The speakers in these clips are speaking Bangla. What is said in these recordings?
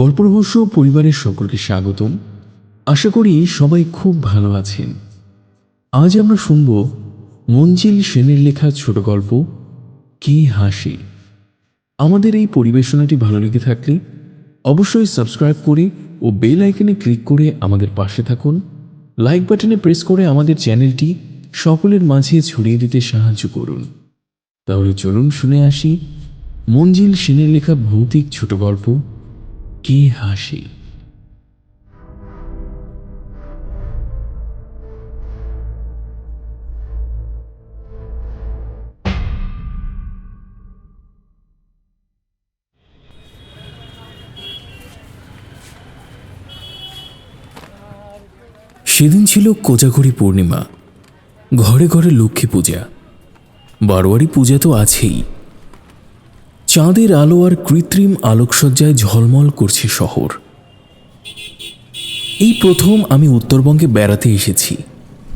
গল্প রহস্য পরিবারের সকলকে স্বাগতম। আশা করি সবাই খুব ভালো আছেন। আজ আমরা শুনব মঞ্জিল সেনের লেখা ছোট গল্প, কে হাসি? আমাদের এই পরিবেশনাটি ভালো লেগে থাকলে অবশ্যই সাবস্ক্রাইব করে ও বেল আইকনে ক্লিক করে আমাদের পাশে থাকুন। লাইক বাটনে প্রেস করে আমাদের চ্যানেলটি সকলের মাঝে ছড়িয়ে দিতে সাহায্য করুন। তাহলে চলুন শুনে আসি মঞ্জিল সেনের লেখা ভৌতিক ছোট গল্প কে হাসি? সেদিন ছিল কোজাগরি পূর্ণিমা। ঘরে ঘরে লক্ষ্মী পূজা। বারোয়ারি পূজা তো আছেই। চাঁদের আলো আর কৃত্রিম আলোকসজ্জায় ঝলমল করছে শহর। এই প্রথম আমি উত্তরবঙ্গে বেড়াতে এসেছি।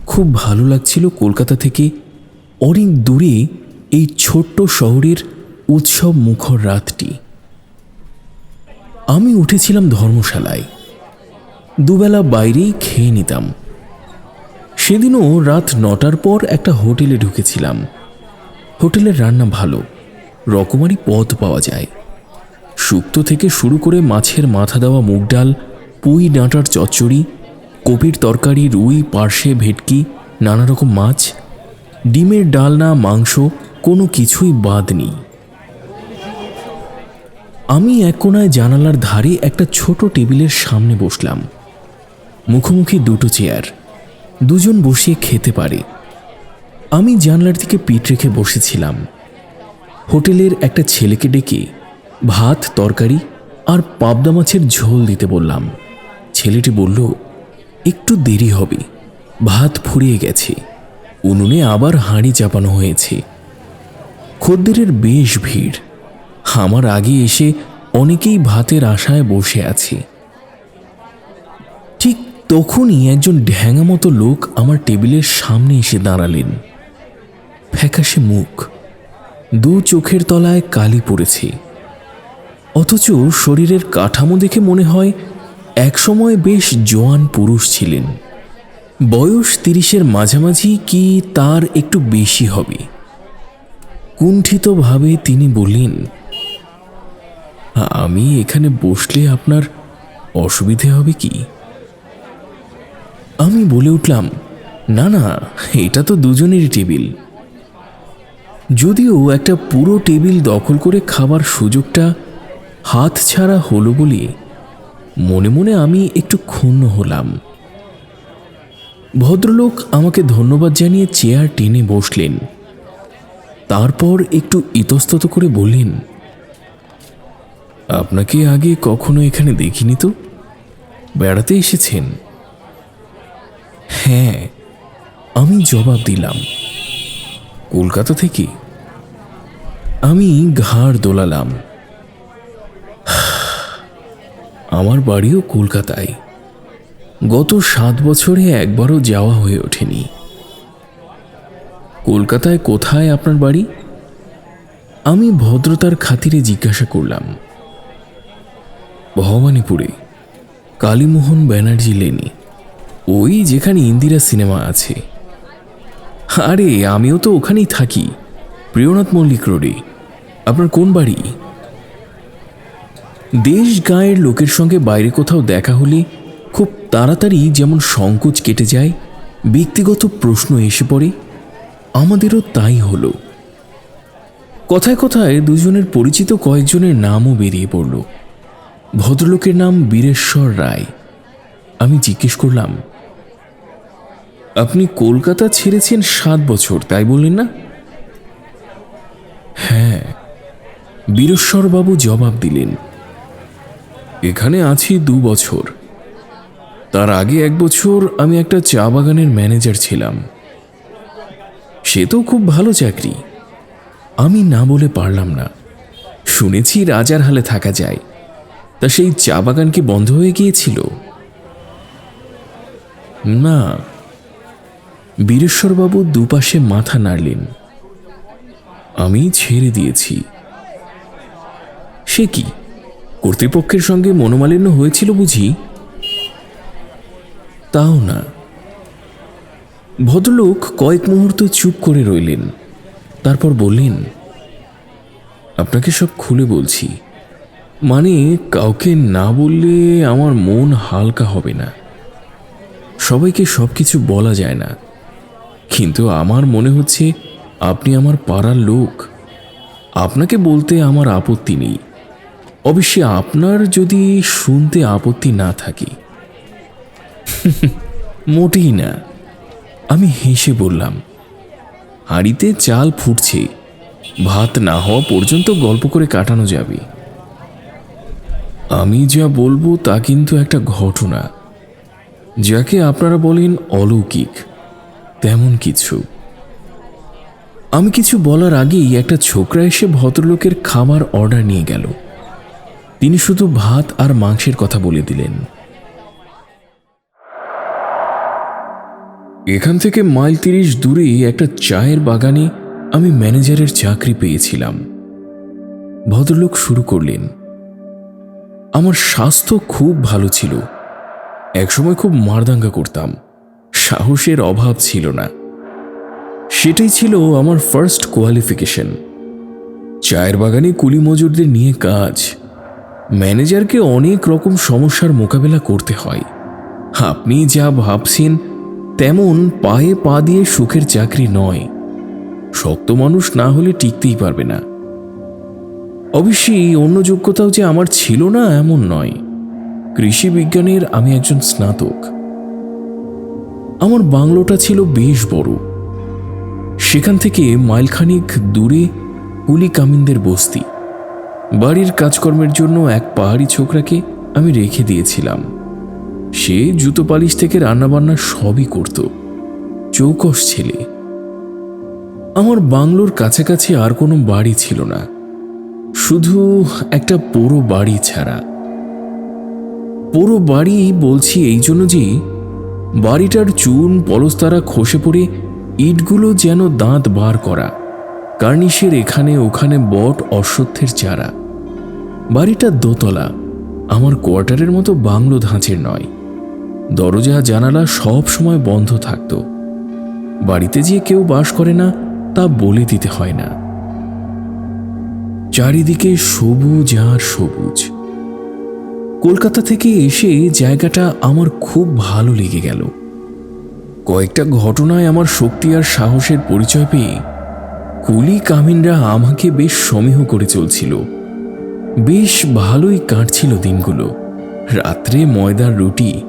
খুব ভালো লাগছিল কলকাতা থেকে। অনেক দূরে এই ছোট্ট শহরের উৎসব মুখর রাতটি। আমি উঠেছিলাম ধর্মশালায়। দুবেলা বাইরেই খেয়ে নিতাম। সেদিনও রাত নটার পর একটা হোটেলে ঢুকেছিলাম। হোটেলের রান্না ভালো। রকমারি পদ পাওয়া যায়। শুক্তো থেকে শুরু করে মাছের মাথা দেওয়া মুগ ডাল, পুঁই ডাঁটার চচ্চড়ি, কপির তরকারি, রুই, পার্শে ভেটকি নানা রকম মাছ, ডিমের ডালনা মাংস, কোনো কিছুই বাদ নেই। আমি এক কোনায় জানালার ধারে একটা ছোট টেবিলের সামনে বসলাম। মুখোমুখি দুটো চেয়ার, দুজন বসিয়ে খেতে পারে। আমি জানলার দিকে পিঠ রেখে বসেছিলাম। হোটেলের একটা ছেলেকে ডেকে ভাত, তরকারি আর পাবদা মাছের ঝোল দিতে বললাম। ছেলেটি বলল, একটু দেরি হবে, ভাত ফুরিয়ে গেছে। উনুনে আবার হাঁড়ি চাপানো হয়েছে। খদ্দেরের বেশ ভিড়। আমার আগে এসে অনেকেই ভাতের আশায় বসে আছে। ঠিক তখনই একজন ঢ্যাঙা মতো লোক আমার টেবিলের সামনে এসে দাঁড়ালেন। ফ্যাকাশে মুখ। দু চোখের তলায় কালি পড়েছে। অথচ শরীরের কাঠামো দেখে মনে হয় একসময় বেশ জোয়ান পুরুষ ছিলেন। বয়স তিরিশের মাঝামাঝি কি তার একটু বেশি হবে? কুণ্ঠিতভাবে তিনি বললেন, আমি এখানে বসলে আপনার অসুবিধে হবে কি? আমি বলে উঠলাম, না না, এটা তো দুজনেরই টেবিল। যদিও একটা পুরো টেবিল দখল করে খাবার সুযোগটা হাত ছাড়া হলো বলে মনে মনে আমি একটু ক্ষুণ্ণ হলাম। ভদ্রলোক আমাকে ধন্যবাদ জানিয়ে চেয়ার টেনে বসলেন। তারপর একটু ইতস্তত করে বললেন, আপনাকে আগে কখনো এখানে দেখিনি তো? বেড়াতে এসেছেন? হ্যাঁ আমি জবাব দিলাম। কলকাতা থেকে আমি ঘাড় দোলালাম। আমার বাড়িও কলকাতায়। গত সাত বছরে একবারও যাওয়া হয়ে ওঠেনি। কলকাতায় কোথায় আপনার বাড়ি? আমি ভদ্রতার খাতিরে জিজ্ঞাসা করলাম। ভবানীপুরে। কালীমোহন ব্যানার্জি লেনি। ওই যেখানে ইন্দিরা সিনেমা আছে। আরে, আমিও তো ওখানেই থাকি। প্রিয়নাথ মল্লিক রোডে। আপনার কোন বাড়ি? দেশ গায়ের লোকের সঙ্গে বাইরে কোথাও দেখা হলে খুব তাড়াতাড়ি যেমন সংকোচ কেটে যায়, ব্যক্তিগত প্রশ্ন এসে পড়ে। আমাদেরও তাই হলো। কথায় কথায় দুজনের পরিচিত কয়েকজনের নামও বেরিয়ে পড়ল। ভদ্রলোকের নাম বীরেশ্বর রায়। আমি জিজ্ঞেস করলাম আপনি কলকাতা ছেড়েছেন সাত বছর, তাই বললেন না? হ্যাঁ বীরেশ্বরবাবু জবাব দিলেন, এখানে আছি দু বছর। তার আগে এক বছর আমি একটা চা বাগানের ম্যানেজার ছিলাম। সে তো খুব ভালো চাকরি। আমি না বলে পারলাম না। শুনেছি রাজার হালে থাকা যায়। তা সেই চা বাগান কি বন্ধ হয়ে গিয়েছিল? না বীরেশ্বরবাবু দুপাশে মাথা নাড়লেন। আমি ছেড়ে দিয়েছি। সে কি? কর্তৃপক্ষের সঙ্গে মনোমালিন্য হয়েছিল বুঝি? তাও না। ভদ্রলোক কয়েক মুহূর্ত চুপ করে রইলেন। তারপর বললেন, আপনাকে সব খুলে বলছি। মানে কাউকে না বললে আমার মন হালকা হবে না। সবাইকে সব কিছু বলা যায় না। কিন্তু আমার মনে হচ্ছে আপনি আমার পাড়ার লোক। আপনাকে বলতে আমার আপত্তি নেই। অবশ্যই আপনার যদি শুনতে আপত্তি না থাকে। মোটেই না। আমি হেসে বললাম, হাঁড়িতে চাল ফুটছে। ভাত না হওয়া পর্যন্ত গল্প করে কাটানো যাবে। আমি যা বলব তা কিন্তু একটা ঘটনা, যাকে আপনারা বলেন অলৌকিক। তেমন কিছু। আমি কিছু বলার আগেই একটা ছোকরা এসে ভদ্রলোকের খাবার অর্ডার নিয়ে গেল। তিনি শুধু ভাত আর মাংসের কথা বলে দিলেন। এখান থেকে মাইল তিরিশ দূরে একটা চায়ের বাগানে আমি ম্যানেজারের চাকরি পেয়েছিলাম। ভদ্রলোক শুরু করলেন, আমার স্বাস্থ্য খুব ভালো ছিল। একসময় খুব মারদাঙ্গা করতাম। সাহসের অভাব ছিল না। সেটাই ছিল আমার ফার্স্ট কোয়ালিফিকেশন চায়ের বাগানে কুলি মজুরদের নিয়ে কাজ। ম্যানেজারকে অনেক রকম সমস্যার মোকাবেলা করতে হয়। আপনি যা ভাবছেন, তেমন পায়ে পা দিয়ে সুখের চাকরি নয়। শক্ত মানুষ না হলে টিকতেই পারবে না। অবশ্যই অন্য যোগ্যতাও যে আমার ছিল না, এমন নয়। কৃষি বিজ্ঞানের আমি একজন স্নাতক। আমার বাংলোটা ছিল বেশ বড়। সেখান থেকে মাইলখানিক দূরে কুলি কামিনদের বস্তি। বাড়ির কাজকর্মের জন্য এক পাহাড়ি ছোকরাকে আমি রেখে দিয়েছিলাম। সে জুতো পালিশ থেকে রান্নাবান্না সবই করত। চৌকস ছেলে। আমার বাংলোর কাছাকাছি আর কোনো বাড়ি ছিল না। শুধু একটা পুরো বাড়ি ছাড়া। পুরো বাড়ি বলছি এই জন্য যে বাড়িটার চুন, পলস্তারা খসে পড়ে ইটগুলো যেন দাঁত বার করা। কার্নিশের এখানে ওখানে বট অশ্বত্থের চারা। বাড়িটা দোতলা, আমার কোয়ার্টারের মতো বাংলো ধাঁচের নয়। দরজা, জানালা সব সময় বন্ধ থাকত। বাড়িতে যে কেউ বাস করে না, তা বলে দিতে হয় না। চারিদিকে সবুজ আর সবুজ। কলকাতা থেকে এসে জায়গাটা আমার খুব ভালো লেগে গেল। কয়েকটা ঘটনায় আমার শক্তি আর সাহসের পরিচয় পেয়ে কুলি কামিনরা আমাকে বেশ সমীহ করে চলছিল। বেশ ভালোই কাটছিল দিনগুলো। রাত্রে ময়দার রুটি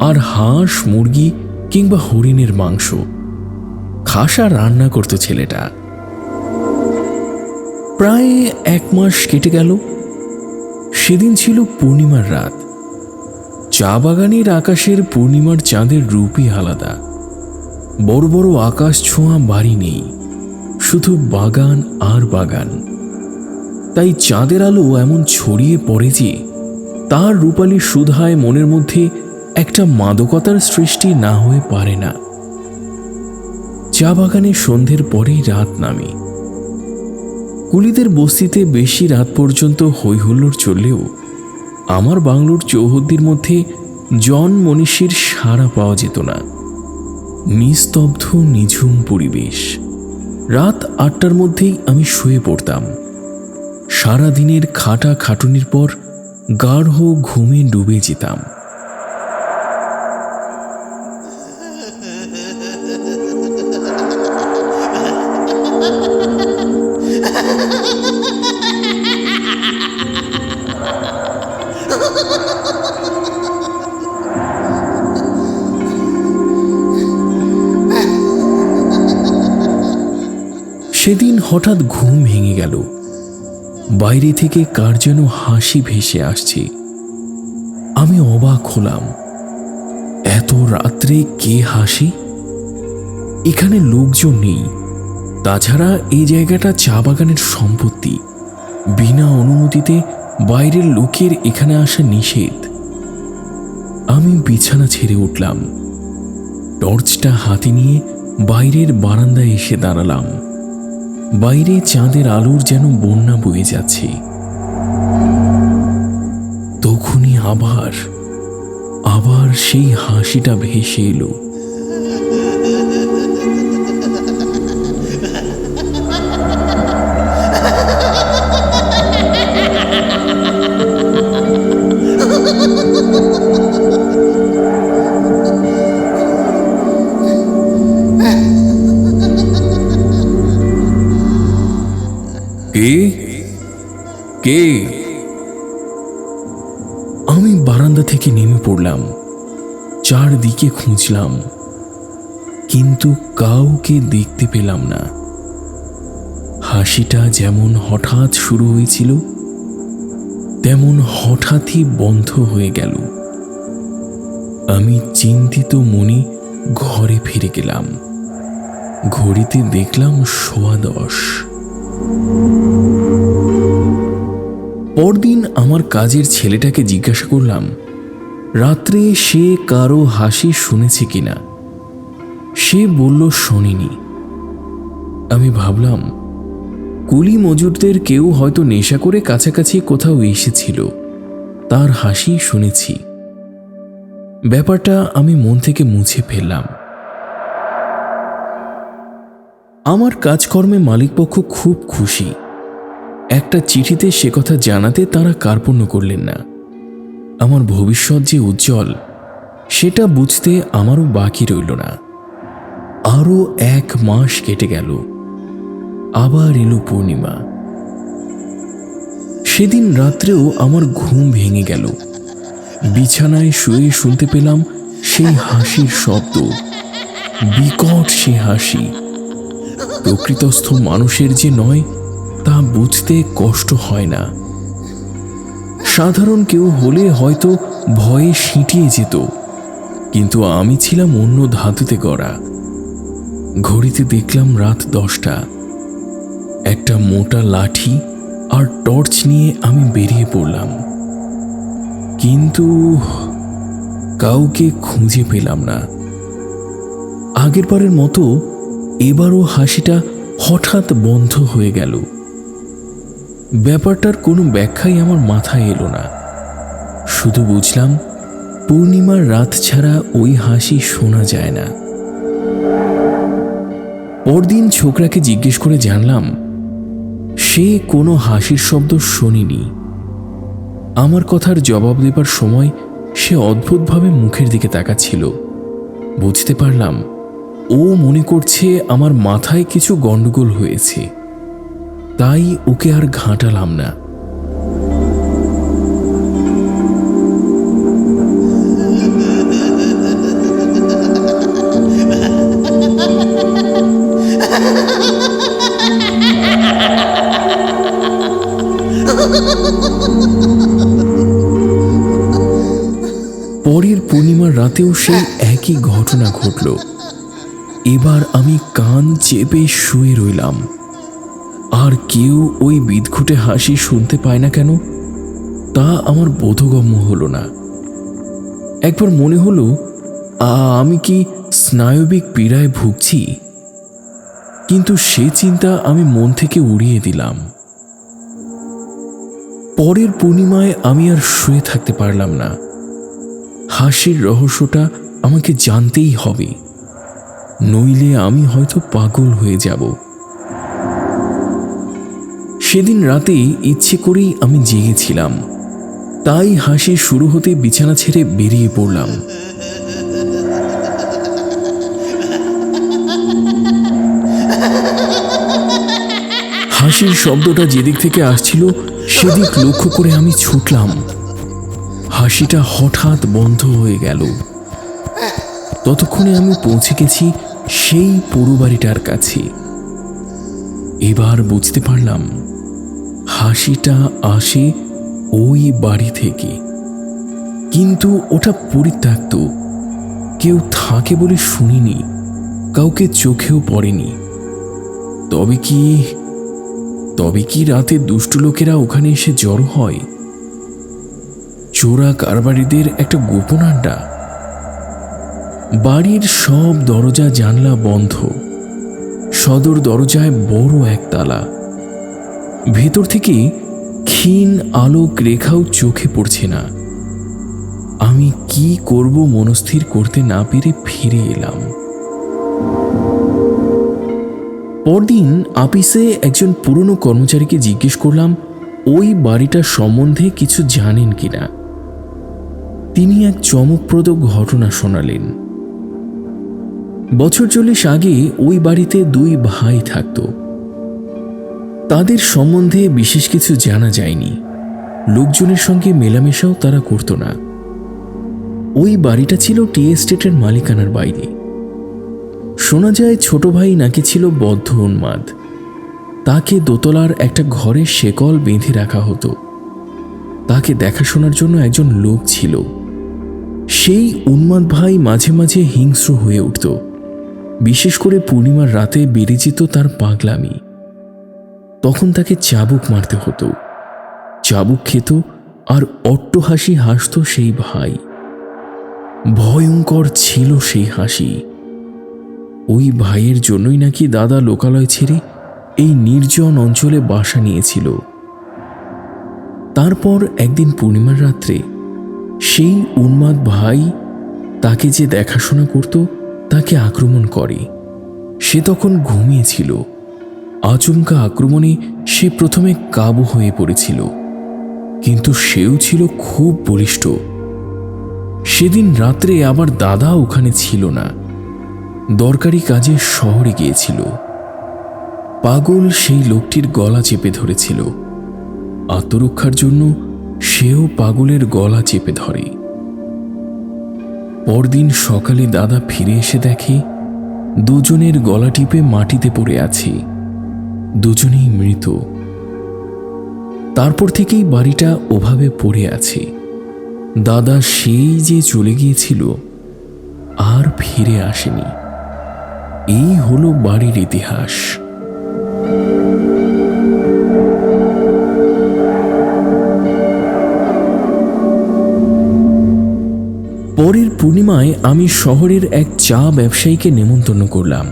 আর হাঁস, মুরগি কিংবা হরিণের মাংস। খাসা রান্না করতো ছেলেটা। প্রায় এক মাস কেটে গেল। সেদিন ছিল পূর্ণিমার রাত। চা বাগানের আকাশের পূর্ণিমার চাঁদের রূপই আলাদা। বড় বড় আকাশ ছোঁয়া বাড়ি নেই, শুধু বাগান আর বাগান। তাই চাঁদের আলো এমন ছড়িয়ে পড়ে যে, তার রূপালী সুধায় মনের মধ্যে একটা মাদকতার সৃষ্টি না হয়ে পারে না। চা বাগানে সন্ধ্যের পরেই রাত নামে। কুলিদের বস্তিতে বেশি রাত পর্যন্ত হৈহুল্লোড় চললেও আমার বাংলোর চৌহদ্দির মধ্যে জন মনীষীর সাড়া পাওয়া যেত না। নিস্তব্ধ, নিঝুম পরিবেশ। রাত আটটার মধ্যেই আমি শুয়ে পড়তাম। সারা দিনের খাটা খাটুনির পর গাঢ় ঘুমে ডুবে যেতাম। সেদিন হঠাৎ ঘুম ভেঙে গেল। বাইরে থেকে কার যেন হাসি ভেসে আসছে। আমি অবাক হলাম। এত রাত্রে কে হাসি? এখানে লোকজন নেই। তাছাড়া এই জায়গাটা চা বাগানের সম্পত্তি। বিনা অনুমতিতে বাইরের লোকের এখানে আসা নিষেধ। আমি বিছানা ছেড়ে উঠলাম। টর্চটা হাতে নিয়ে বাইরের বারান্দায় এসে দাঁড়ালাম। বাইরে চাঁদের আলোর যেন বন্যা বয়ে যাচ্ছে। তখনই আবার আবার সেই হাসিটা ভেসে এলো। চারদিকে খুঁজলাম, কিন্তু কাউকে দেখতে পেলাম না। হাসিটা যেমন হঠাৎ শুরু হয়েছিল, তেমন হঠাৎই বন্ধ হয়ে গেল। আমি চিন্তিত মনে ঘরে ফিরে গেলাম। ঘড়িতে দেখলাম সোয়া দশ পরদিন আমার কাজের ছেলেটাকে জিজ্ঞাসা করলাম রাত্রে সে কারও হাসি শুনেছে কিনা? সে বলল, শোনেনি। আমি ভাবলাম, কুলি মজুরদের কেউ হয়তো নেশা করে কাছাকাছি কোথাও এসেছিল। তার হাসি শুনেছি। ব্যাপারটা আমি মন থেকে মুছে ফেললাম। আমার কাজকর্মে মালিকপক্ষ খুব খুশি। একটা চিঠিতে সে কথা জানাতে তারা কার্পণ্য করলেন না। আমার ভবিষ্যৎ যে উজ্জ্বল, সেটা বুঝতে আমারও বাকি রইল না। আরও এক মাস কেটে গেল। আবার এলো পূর্ণিমা। সেদিন রাত্রেও আমার ঘুম ভেঙে গেল। বিছানায় শুয়ে শুনতে পেলাম সেই হাসির শব্দ। বিকট সে হাসি। প্রকৃতস্থ মানুষের যে নয়, তা বুঝতে কষ্ট হয় না। সাধারণ কেউ হলে হয়তো ভয়ে সিঁটিয়ে যেত। কিন্তু আমি ছিলাম অন্য ধাতুতে গড়া। ঘড়িতে দেখলাম রাত দশটা। একটা মোটা লাঠি আর টর্চ নিয়ে আমি বেরিয়ে পড়লাম। কিন্তু কাউকে খুঁজে পেলাম না। আগেরবারের মতো এবারও হাসিটা হঠাৎ বন্ধ হয়ে গেল। ব্যাপারটার কোনো ব্যাখ্যাই আমার মাথায় এলো না। শুধু বুঝলাম, পূর্ণিমার রাত ছাড়া ওই হাসি শোনা যায় না। পরদিন ছোকরাকে জিজ্ঞেস করে জানলাম, সে কোনো হাসির শব্দ শোনেনি। আমার কথার জবাব দেবার সময় সে অদ্ভুতভাবে মুখের দিকে তাকাচ্ছিল। বুঝতে পারলাম, ও মনে করছে আমার মাথায় কিছু গন্ডগোল হয়েছে। তাই ওকে আর ঘাঁটালাম না। পরের পূর্ণিমার রাতেও সেই একই ঘটনা ঘটল। এবার আমি কান চেপে শুয়ে রইলাম। আর কেউ ওই বিদঘুটে হাসি শুনতে পায় না কেন? তা আমার বোধগম্য হলো না। একবার মনে হলো আমি কি স্নায়বিক পীড়ায় ভুগছি? কিন্তু সে চিন্তা আমি মন থেকে উড়িয়ে দিলাম। পরের পূর্ণিমায় আমি আর শুয়ে থাকতে পারলাম না। হাসির রহস্যটা আমাকে জানতেই হবে। নইলে আমি হয়তো পাগল হয়ে যাব। সেদিন রাতে ইচ্ছে করেই আমি জেগেছিলাম। তাই হাসি শুরু হতে বিছানা ছেড়ে বেরিয়ে পড়লাম। হাসির শব্দটা যেদিক থেকে আসছিল, সেদিক লক্ষ্য করে আমি ছুটলাম। হাসিটা হঠাৎ বন্ধ হয়ে গেল। ততক্ষণে আমি পৌঁছে গেছি সেই পুরো বাড়িটার কাছে। এবার বুঝতে পারলাম হাসিটা আসে ওই বাড়ি থেকে। কিন্তু ওটা পরিত্যক্ত। কেউ থাকে বলে শুনিনি, কাউকে চোখেও পড়েনি। তবে কি তবে কি রাতে দুষ্টু লোকেরা ওখানে এসে জড়ো হয়? চোরা কারবারিদের একটা গোপন আড্ডা। বাড়ির সব দরজা জানলা বন্ধ। সদর দরজায় বড় এক তালা ভেতর থেকে ক্ষীণ আলোক রেখাও চোখে পড়ছে না। আমি কি করব মনস্থির করতে না পেরে ফিরে এলাম। পরদিন আপিসে একজন পুরনো কর্মচারীকে জিজ্ঞেস করলাম, ওই বাড়িটার সম্বন্ধে কিছু জানেন কিনা? তিনি এক চমকপ্রদ ঘটনা শোনালেন। বছর চল্লিশ আগে ওই বাড়িতে দুই ভাই থাকত। তাদের সম্বন্ধে বিশেষ কিছু জানা যায়নি। লোকজনের সঙ্গে মেলামেশাও তারা করত না। ওই বাড়িটা ছিল টি এস্টেটের মালিকানার বাইরে। শোনা যায় ছোট ভাই নাকি ছিল বদ্ধ উন্মাদ। তাকে দোতলার একটা ঘরে শেকল বেঁধে রাখা হতো। তাকে দেখাশোনার জন্য একজন লোক ছিল। সেই উন্মাদ ভাই মাঝে মাঝে হিংস্র হয়ে উঠত। বিশেষ করে পূর্ণিমার রাতে বেড়ে যেত তার পাগলামি। তখন তাকে চাবুক মারতে হতো। চাবুক খেত আর অট্টহাসি হাসত সেই ভাই। ভয়ঙ্কর ছিল সেই হাসি। ওই ভাইয়ের জন্যই নাকি দাদা লোকালয় ছেড়ে এই নির্জন অঞ্চলে বাসা নিয়েছিল। তারপর একদিন পূর্ণিমার রাত্রে সেই উন্মাদ ভাই তাকে যে দেখাশোনা করত, তাকে আক্রমণ করে। সে তখন ঘুমিয়েছিল। আচমকা আক্রমণে সে প্রথমে কাবু হয়ে পড়েছিল, কিন্তু সেও ছিল খুব বলিষ্ঠ। সেদিন রাত্রে আবার দাদা ওখানে ছিল না। দরকারি কাজে শহরে গিয়েছিল। পাগল সেই লোকটির গলা চেপে ধরেছিল। আত্মরক্ষার জন্য সেও পাগলের গলা চেপে ধরে। পরদিন সকালে দাদা ফিরে এসে দেখে, দুজনের গলা টিপে মাটিতে পড়ে আছে। দুজনেই মৃত। তারপর থেকেই বাড়িটা ওভাবে পড়ে আছে। দাদা সেই যে চলে গিয়েছিল, আর ফিরে আসেনি। এই হলো বাড়ির ইতিহাস। পরের পূর্ণিমায় আমি শহরের এক চা ব্যবসায়ীকে নেমন্তন্ন করলাম।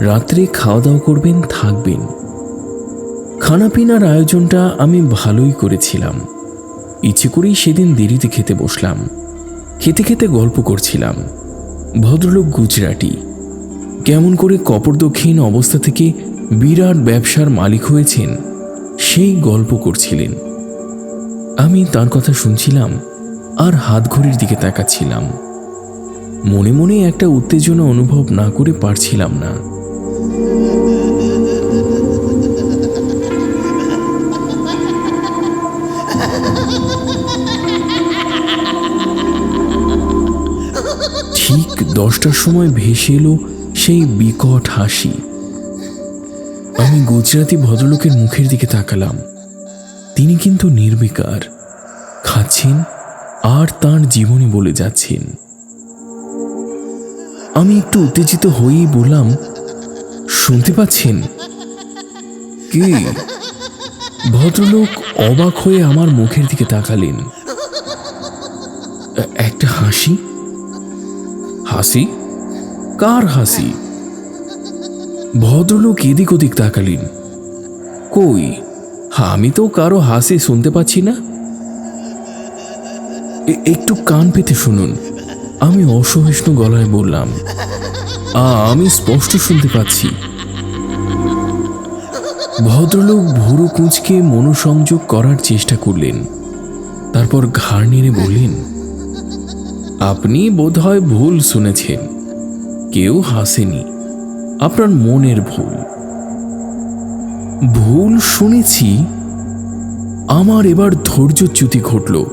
রাত্রে খাওয়া দাওয়া করবেন, থাকবেন। খানাপিনার আয়োজনটা আমি ভালোই করেছিলাম। ইচ্ছে করেই সেদিন দেরিতে খেতে বসলাম। খেতে খেতে গল্প করছিলাম। ভদ্রলোক গুজরাটি। কেমন করে কপরদক্ষিণ অবস্থা থেকে বিরাট ব্যবসার মালিক হয়েছেন, সেই গল্প করছিলেন। আমি তার কথা শুনছিলাম আর হাত ঘড়ির দিকে তাকাচ্ছিলাম। মনে মনে একটা উত্তেজনা অনুভব না করে পারছিলাম না। দশটার সময় ভেসে এলো সেই বিকট হাসি। আমি গুজরাতি ভদ্রলোকের মুখের দিকে তাকালাম। তিনি কিন্তু নির্বিকার, খাচ্ছেন আর তার জীবনী বলে যাচ্ছেন। আমি একটু উত্তেজিত হয়েই বললাম, শুনতে পাচ্ছেন? কি? ভদ্রলোক অবাক হয়ে আমার মুখের দিকে তাকালেন। একটা হাসি? হাসি? কার হাসি? ভদ্রলোক এদিক ওদিক তাকালেন। কই, আমি তো কারও হাসি শুনতে পাচ্ছি না। একটু কান পেতে শুনুন। আমি অসহিষ্ণু গলায় বললাম আমি স্পষ্ট শুনতে পাচ্ছি। ভদ্রলোক ভুরু কুঁচকে মনোসংযোগ করার চেষ্টা করলেন। তারপর ঘাড় নেড়ে বললেন আপনি বোধহয় ভুল শুনেছেন। কেউ হাসেনি। আপনার মনের ভুল। ভুল শুনেছি। আমার এবার ধৈর্যচ্যুতি ঘটল।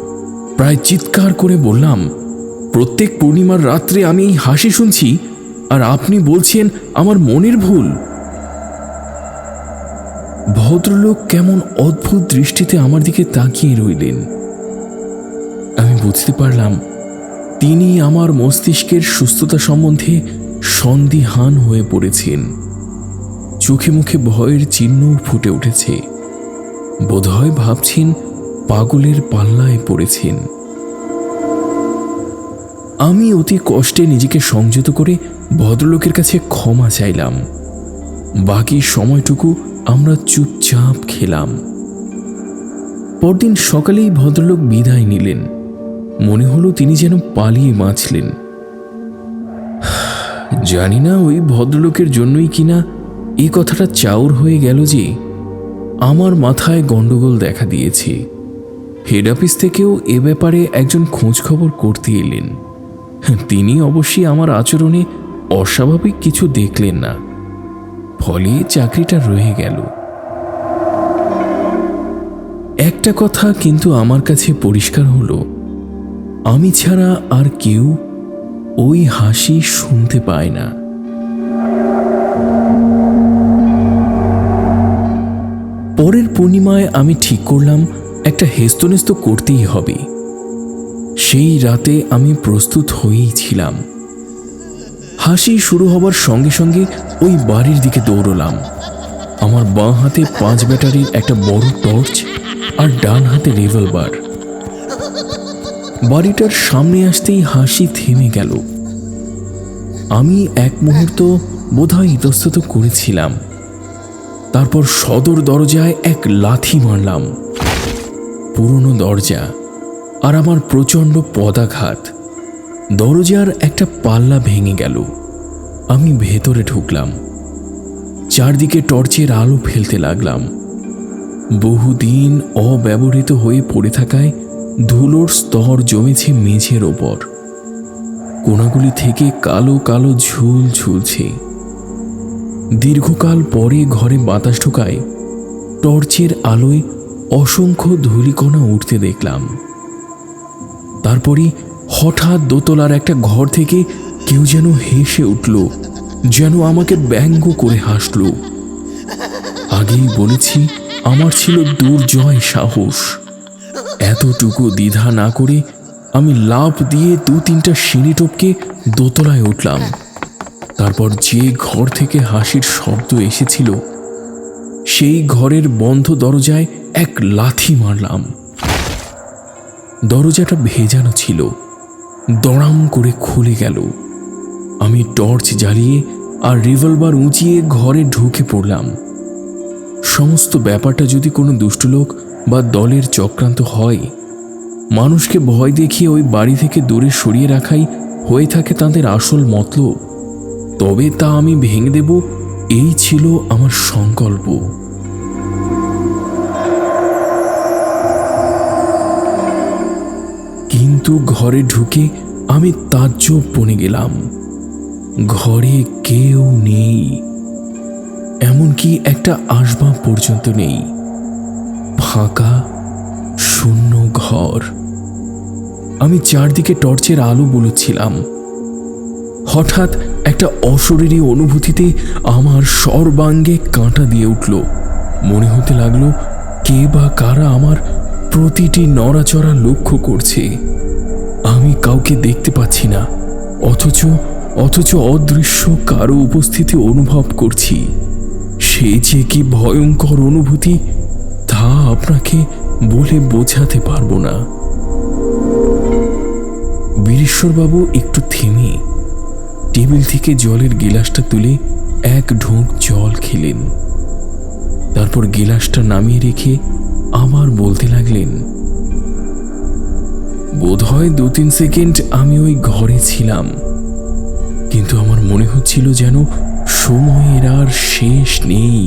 প্রায় চিৎকার করে বললাম, প্রত্যেক পূর্ণিমার রাত্রে আমি এই হাসি শুনছি, আর আপনি বলছেন আমার মনের ভুল। ভদ্রলোক কেমন অদ্ভুত দৃষ্টিতে আমার দিকে তাকিয়ে রইলেন। আমি বুঝতে পারলাম তিনি আমার মস্তিষ্কের সুস্থতা সম্বন্ধে সন্দিহান হয়ে পড়েছেন। চোখে মুখে ভয়ের চিহ্ন ফুটে উঠেছে। বোধহয় ভাবছেন পাগলের পাল্লায় পড়েছেন। আমি অতি কষ্টে নিজেকে সংযত করে ভদ্রলোকের কাছে ক্ষমা চাইলাম। বাকি সময়টুকু আমরা চুপচাপ খেলাম। পরদিন সকালেই ভদ্রলোক বিদায় নিলেন। মনে হলো তিনি যেন পালিয়ে বাঁচলেন। জানি না ওই ভদ্রলোকের জন্যই কিনা এই কথাটা চাউর হয়ে গেল যে আমার মাথায় গন্ডগোল দেখা দিয়েছে। হেড অফিস থেকেও এ ব্যাপারে একজন খোঁজ খবর করতে এলেন। তিনি অবশ্যই আমার আচরণে অস্বাভাবিক কিছু দেখলেন না। ফলে চাকরিটা রয়ে গেল। একটা কথা কিন্তু আমার কাছে পরিষ্কার হলো আমি ছাড়া আর কেউ ওই হাসি শুনতে পায় না। পরের পূর্ণিমায় আমি ঠিক করলাম, একটা হেস্তনেস্ত করতেই হবে। সেই রাতে আমি প্রস্তুত হয়েই ছিলাম। হাসি শুরু হবার সঙ্গে সঙ্গে ওই বাড়ির দিকে দৌড়লাম। আমার বাঁ হাতে পাঁচ ব্যাটারির একটা বড় টর্চ আর ডান হাতে রিভলভার। বাড়িটার সামনে আসতেই হাসি থেমে গেল। আমি এক মুহূর্ত বোধহয় ইতস্তত করেছিলাম। তারপর সদর দরজায় এক লাথি মারলাম। পুরনো দরজা আর আমার প্রচণ্ড পদাঘাত। দরজার একটা পাল্লা ভেঙে গেল। আমি ভেতরে ঢুকলাম। চারদিকে টর্চের আলো ফেলতে লাগলাম। বহুদিন অব্যবহৃত হয়ে পড়ে থাকায় ধুলোর স্তর জমেছে মেঝের ওপর। কোনাগুলি থেকে কালো কালো ঝুল ঝুলছে। দীর্ঘকাল পরে ঘরে বাতাস ঢোকায় টর্চের আলোয় অসংখ্য ধূলিকণা উঠতে দেখলাম। তারপরই হঠাৎ দোতলার একটা ঘর থেকে কেউ যেন হেসে উঠল, যেন আমাকে ব্যঙ্গ করে হাসল। আগেই বলেছি, আমার ছিল দুর্জয় সাহস। এতটুকু দ্বিধা না করে আমি লাভ দিয়ে দু তিনটা সিঁড়ি টপকে দোতলায় উঠলাম। তারপর যে ঘর থেকে হাসির শব্দ এসেছিল, সেই ঘরের বন্ধ দরজায় এক লাথি মারলাম। দরজাটা ভেজানো ছিল, দড়াম করে খুলে গেল। আমি টর্চ জ্বালিয়ে আর রিভলভার উঁচিয়ে ঘরে ঢুকে পড়লাম। সমস্ত ব্যাপারটা যদি কোনো দুষ্ট লোক বা দলের চক্রান্ত হয়। মানুষকে ভয় দেখিয়ে ওই বাড়ি থেকে দূরে সরিয়ে রাখাই হয়ে থাকে তাদের আসল মতলব। তবে তা আমি ভেঙে দেব, এই ছিল আমার সংকল্প। কিন্তু ঘরে ঢুকে আমি তাজ্জব বনে গেলাম। ঘরে কেউ নেই, এমনকি একটা আসবাব পর্যন্ত নেই। ফাঁকা, শূন্য ঘর। আমি চারদিকে টর্চের আলো বলছিলাম। হঠাৎ একটা অশরীরী অনুভূতিতে আমার সর্বাঙ্গে কাঁটা দিয়ে উঠল। মনে হতে লাগল, কে বা কারা আমার প্রতিটি নড়াচড়া লক্ষ্য করছে। আমি কাউকে দেখতে পাচ্ছি না, অথচ অথচ অদৃশ্য কারও উপস্থিতি অনুভব করছি। সে যে কি ভয়ঙ্কর অনুভূতি তা আপনাকে বলে বোঝাতে পারব না। বীরেশ্বরবাবু একটু থেমে টেবিল থেকে জলের গিলাসটা তুলে এক ঢোক জল খেলেন। তারপর গিলাসটা নামিয়ে রেখে আবার বলতে লাগলেন, বোধহয় দু তিন সেকেন্ড আমি ওই ঘরে ছিলাম, কিন্তু আমার মনে হচ্ছিল যেন সময়ের আর শেষ নেই।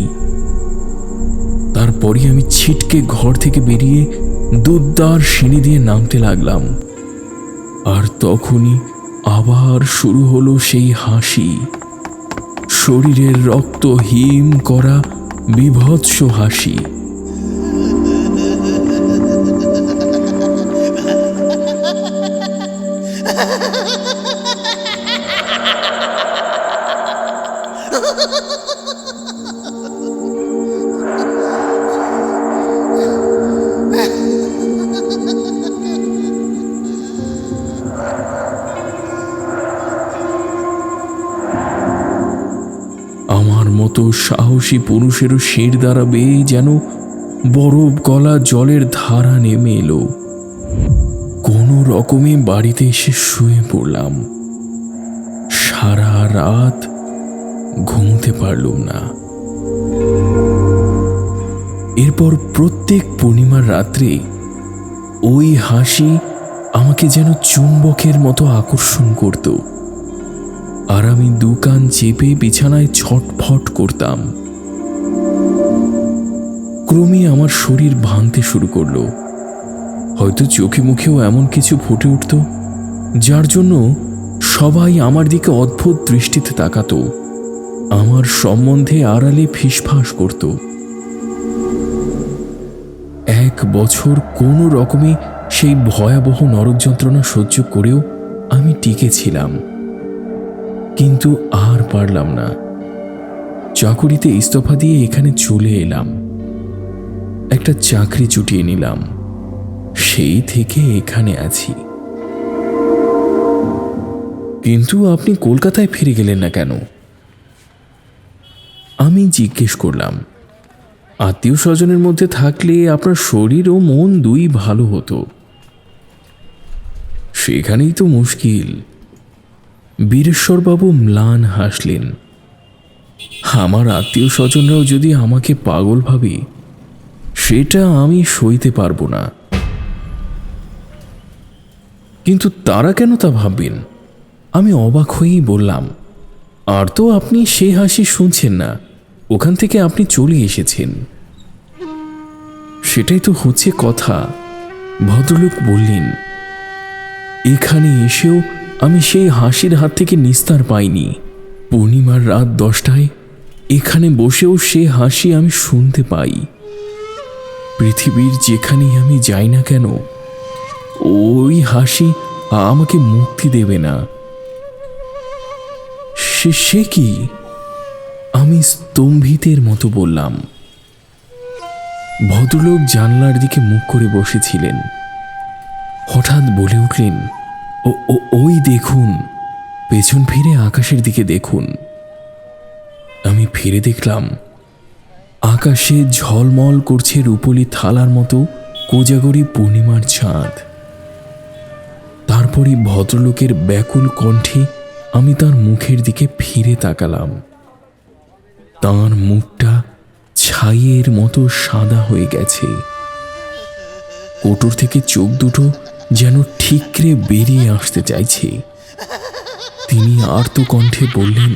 তারপরই আমি ছিটকে ঘর থেকে বেরিয়ে দুদ্দার সিঁড়ি দিয়ে নামতে লাগলাম। আর তখনই আবার শুরু হলো সেই হাসি। শরীরের রক্ত হিম করা বিভৎস হাসি। সাহসী পুরুষেরও শির দ্বারা বেয়ে যেন বরফ গলা জলের ধারা নেমে এলো। কোনো রকমে বাড়িতে এসে শুয়ে পড়লাম। সারা রাত ঘুমোতে পারলুম না। এরপর প্রত্যেক পূর্ণিমার রাত্রে ওই হাসি আমাকে যেন চুম্বকের মতো আকর্ষণ করত। আর আমি দু কান চেপে বিছানায় ছটফট করতাম। ক্রমে আমার শরীর ভাঙতে শুরু করল। হয়তো চোখে মুখেও এমন কিছু ফুটে উঠত, যার জন্য সবাই আমার দিকে অদ্ভুত দৃষ্টিতে তাকাত, আমার সম্বন্ধে আড়ালে ফিসফাস করত। এক বছর কোনো রকমে সেই ভয়াবহ নরক যন্ত্রণা সহ্য করেও আমি টিকেছিলাম কিন্তু আর পারলাম না। চাকুরিতে ইস্তফা দিয়ে এখানে চলে এলাম। একটা চাকরি জুটিয়ে নিলাম। সেই থেকে এখানে আছি। কিন্তু আপনি কলকাতায় ফিরে গেলেন না কেন? আমি জিজ্ঞেস করলাম, আত্মীয় স্বজনের মধ্যে থাকলে আপনার শরীর ও মন দুই ভালো হতো। সেখানেই তো মুশকিল। বীরেশ্বরবাবু ম্লান হাসলেন, আমার আত্মীয় স্বজনরাও যদি আমাকে পাগল ভাবে সেটা আমি সইতে পারব না। কিন্তু তারা কেন তা ভাববেন? আমি অবাক হয়েই বললাম, আর তো আপনি সে হাসি শুনছেন না, ওখান থেকে আপনি চলে এসেছেন। সেটাই তো হচ্ছে কথা। ভদ্রলোক বললেন, এখানে এসেও আমি সেই হাসির হাত থেকে নিস্তার পাইনি। পূর্ণিমার রাত দশটায় এখানে বসেও সে হাসি আমি শুনতে পাই। পৃথিবীর যেখানেই আমি যাই না কেন, ওই হাসি আমাকে মুক্তি দেবে না। সে সে কি? আমি স্তম্ভিতের মতো বললাম। ভদ্রলোক জানলার দিকে মুখ করে বসেছিলেন। হঠাৎ বলে উঠলেন, ও, ও- ওই দেখুন, পেছন ফিরে আকাশের দিকে দেখুন। আমি ফিরে দেখলাম আকাশে ঝলমল করছে রূপলি থালার মতো কোজাগরি পূর্ণিমার চাঁদ। তারপরে ভদ্রলোকের ব্যাকুল কণ্ঠে আমি তার মুখের দিকে ফিরে তাকালাম। তার মুখটা ছাইয়ের মতো সাদা হয়ে গেছে। কোটর থেকে চোখ দুটো যেন ঠিকরে বেরিয়ে আসতে চাইছে। তিনি আর্ত কণ্ঠে বললেন,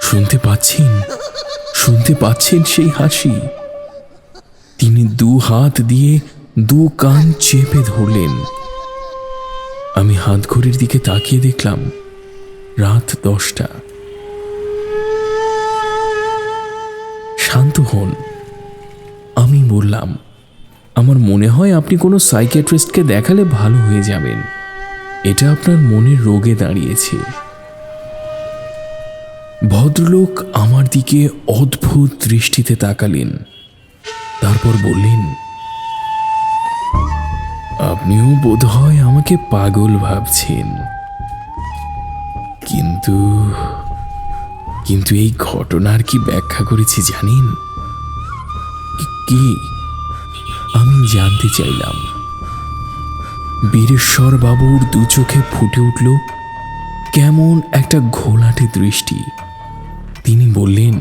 শুনতে পাচ্ছেন? শুনতে পাচ্ছেন সেই হাসি। তিনি দু হাত দিয়ে দু কান চেপে ধরলেন। আমি হাত ঘড়ির দিকে তাকিয়ে দেখলাম, রাত দশটা। শান্ত হন। আমি বললাম, আমার মনে হয় আপনি কোনো সাইকিয়াট্রিস্টকে দেখালে ভালো হয়ে যাবেন। এটা আপনার মনের রোগে দাঁড়িয়েছে। ভদ্রলোক আমার দিকে অদ্ভুত দৃষ্টিতে তাকালেন। তারপর বললেন, আপনিও বোধহয় আমাকে পাগল ভাবছেন। কিন্তু কিন্তু এই ঘটনার কি ব্যাখ্যা করেছি জানেন? কি- আমি জানতে চাইলাম। বীরেশ্বর বাবুর দু চোখে ফুটে উঠল কেমন একটা ঘোলাটে দৃষ্টি। তিনি বললেন,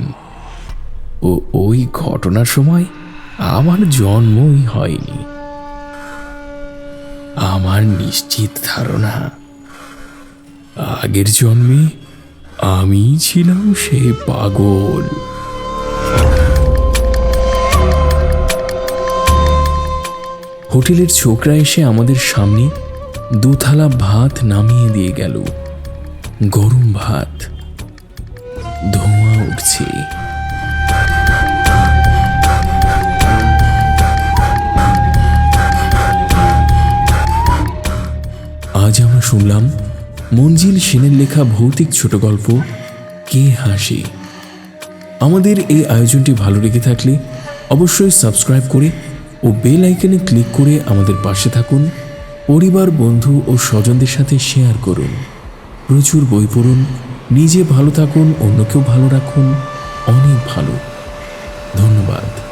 ও, ওই ঘটনার সময় আমার জন্মই হয়নি। আমার নিশ্চিত ধারণা, আগের জন্মে আমি ছিলাম সে পাগল। হোটেলের ছোকরা এসে আমাদের সামনে দু থালা ভাত নামিয়ে দিয়ে গেল। গরম ভাত ধোঁয়া উঠছে আজ আমরা শুনলাম মঞ্জিল সেনের লেখা ভৌতিক ছোট গল্প, কে হাসি? আমাদের এই আয়োজনটি ভালো লেগে থাকলে অবশ্যই সাবস্ক্রাইব করে ও বেল আইকনে ক্লিক করে আমাদের পাশে থাকুন, পরিবার, বন্ধু ও স্বজনদের সাথে শেয়ার করুন। প্রচুর বই পড়ুন নিজে ভালো থাকুন অন্যকেও ভালো রাখুন অনেক ভালো। ধন্যবাদ।